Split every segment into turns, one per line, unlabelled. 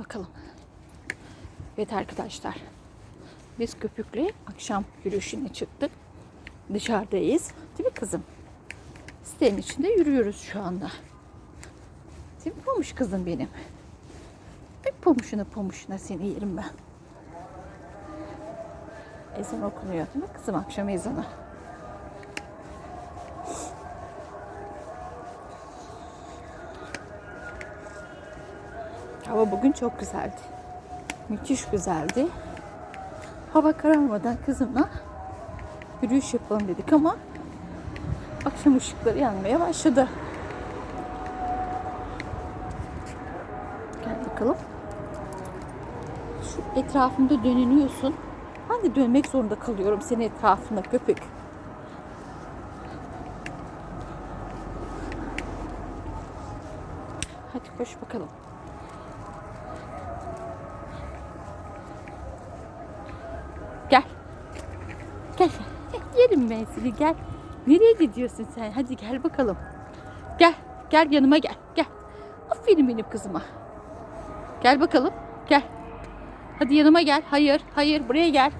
bakalım. Evet arkadaşlar. Biz köpükle akşam yürüyüşüne çıktık. Dışarıdayız. Değil mi kızım? Sitenin içinde yürüyoruz şu anda. Değil mi pamuş kızım benim? Bir pamuşuna pamuşuna seni yerim ben. Ezan okunuyor değil mi kızım akşam ezanı? Hava bugün çok güzeldi. Müthiş güzeldi. Hava kararmadan kızımla yürüyüş yapalım dedik ama akşam ışıkları yanmaya başladı. Gel bakalım. Şu etrafımda dönünüyorsun. Ben de dönmek zorunda kalıyorum senin etrafında köpek. Hadi koş bakalım. Gel. Gel. Yerim ben seni gel. Nereye gidiyorsun sen? Hadi gel bakalım. Gel. Gel yanıma gel. Gel. Aferin benim kızıma. Gel bakalım. Gel. Hadi yanıma gel. Hayır. Hayır. Buraya gel.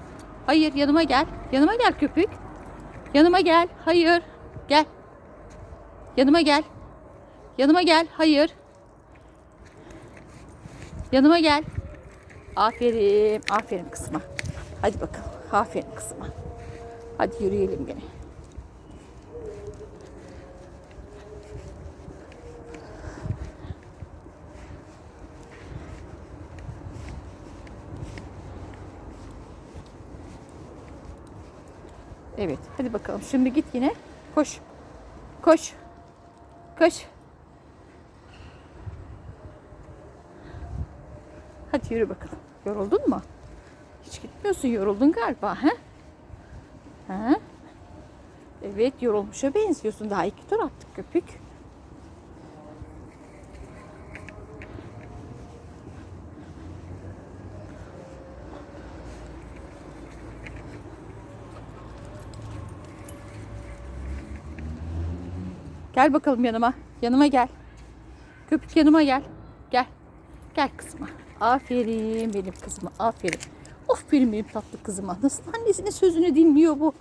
Hayır. Yanıma gel. Yanıma gel köpük. Yanıma gel. Hayır. Gel. Yanıma gel. Yanıma gel. Hayır. Yanıma gel. Aferin. Aferin kızıma. Hadi bakalım. Aferin kızıma. Hadi yürüyelim gene. Evet. Hadi bakalım. Şimdi git yine. Koş. Koş. Koş. Hadi yürü bakalım. Yoruldun mu? Hiç gitmiyorsun. Yoruldun galiba. He? He? Evet yorulmuşa benziyorsun. Daha iki tur attık köpük. Gel bakalım yanıma. Yanıma gel. Köpük yanıma gel. Gel. Gel kızıma. Aferin benim kızıma. Aferin. Of benim benim tatlı kızıma. Nasıl annesinin sözünü dinliyor bu.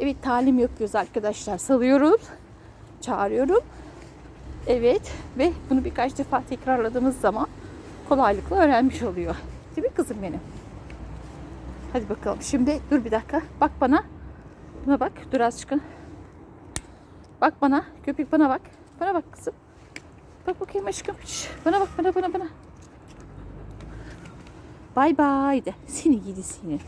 Evet talim yapıyoruz arkadaşlar. Salıyoruz. Çağırıyorum. Evet. Ve bunu birkaç defa tekrarladığımız zaman kolaylıkla öğrenmiş oluyor. Değil mi kızım benim? Hadi bakalım. Şimdi dur bir dakika. Bak bana. Buna bak. Dur az çıkın. Bak bana. Köpek bana bak. Bana bak kızım. Bak bakayım aşkım. Şş, Bana bak bana bana bana. Bay bay de. Seni gidi seni.